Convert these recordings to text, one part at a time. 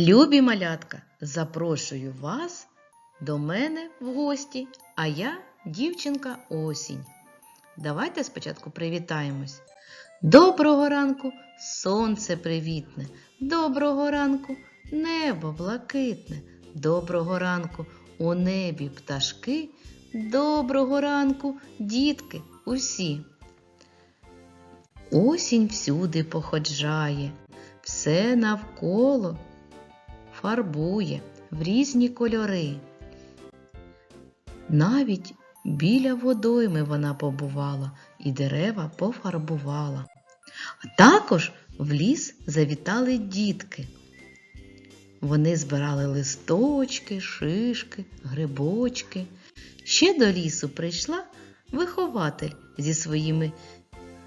Любі малятка, запрошую вас до мене в гості, а я дівчинка осінь. Давайте спочатку привітаємось. Доброго ранку, сонце привітне, доброго ранку, небо блакитне, доброго ранку, у небі пташки, доброго ранку, дітки усі. Осінь всюди походжає, все навколо фарбує в різні кольори. Навіть біля водойми вона побувала і дерева пофарбувала. А також в ліс завітали дітки. Вони збирали листочки, шишки, грибочки. Ще до лісу прийшла вихователь зі своїми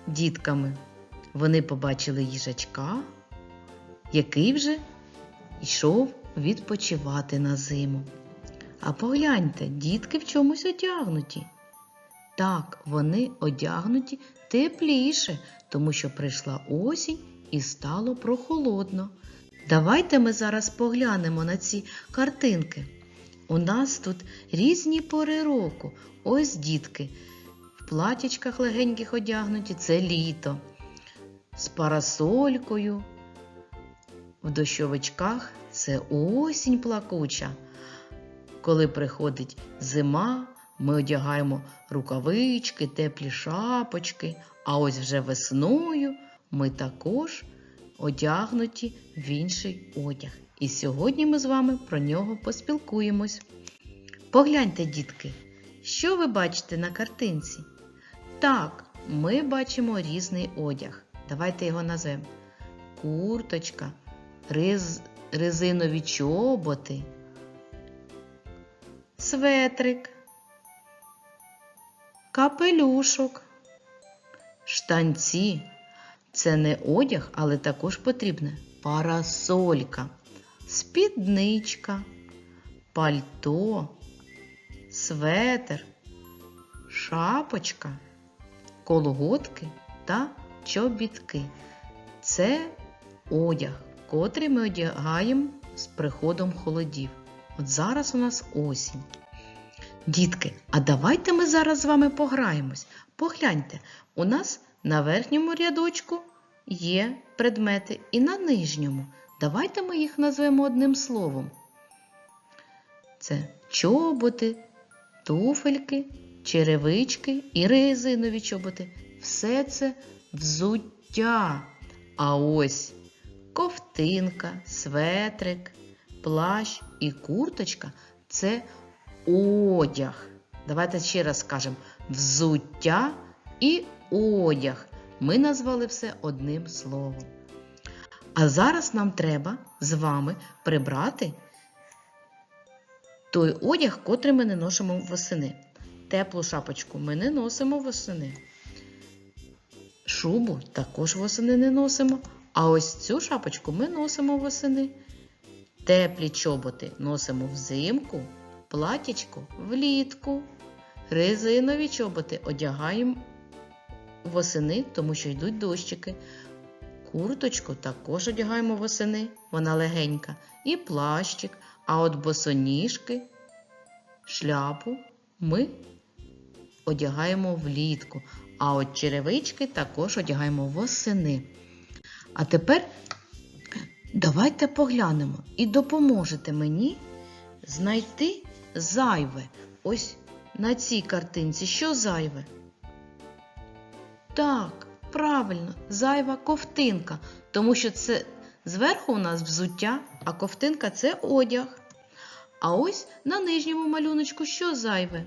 дітками. Вони побачили їжачка, який вже йшов відпочивати на зиму. А погляньте, дітки в чомусь одягнуті. Так, вони одягнуті тепліше, тому що прийшла осінь і стало прохолодно. Давайте ми зараз поглянемо на ці картинки. У нас тут різні пори року. Ось дітки. В платячках легеньких одягнуті це літо. З парасолькою. В дощовичках це осінь плакуча. Коли приходить зима, ми одягаємо рукавички, теплі шапочки, а ось вже весною ми також одягнуті в інший одяг. І сьогодні ми з вами про нього поспілкуємось. Погляньте, дітки, що ви бачите на картинці? Так, ми бачимо різний одяг. Давайте його назвемо. Курточка, риз, резинові чоботи, светрик, капелюшок, штанці. Це не одяг, але також потрібна парасолька, спідничка, пальто, светр, шапочка, колготки та чобітки. Це одяг, котрий ми одягаємо з приходом холодів. От зараз у нас осінь. Дітки, а давайте ми зараз з вами пограємось. Погляньте, у нас на верхньому рядочку є предмети і на нижньому. Давайте ми їх назвемо одним словом. Це чоботи, туфельки, черевички і резинові чоботи. Все це взуття. А ось ковтинка, светрик, плащ і курточка це одяг. Давайте ще раз скажемо: взуття і одяг. Ми назвали все одним словом. А зараз нам треба з вами прибрати той одяг, котрий ми не носимо восени. Теплу шапочку ми не носимо восени. Шубу також восени не носимо. А ось цю шапочку ми носимо восени. Теплі чоботи носимо взимку, платічку влітку. Резинові чоботи одягаємо восени, тому що йдуть дощики. Курточку також одягаємо восени, вона легенька, і плащик, а от босоніжки, шляпу ми одягаємо влітку, а от черевички також одягаємо восени. А тепер давайте поглянемо і допоможете мені знайти зайве. Ось на цій картинці що зайве? Так, правильно, зайва ковтинка, тому що це зверху у нас взуття, а ковтинка це одяг. А ось на нижньому малюночку що зайве?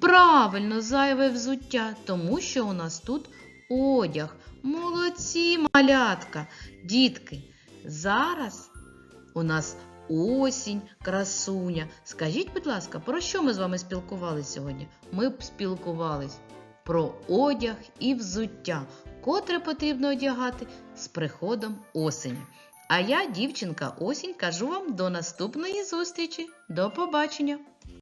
Правильно, зайве взуття, тому що у нас тут одяг. Молодці, малятка, дітки. Зараз у нас осінь, красуня. Скажіть, будь ласка, про що ми з вами спілкувалися сьогодні? Ми б спілкувались про одяг і взуття, котре потрібно одягати з приходом осені. А я, дівчинка осінь, кажу вам до наступної зустрічі. До побачення!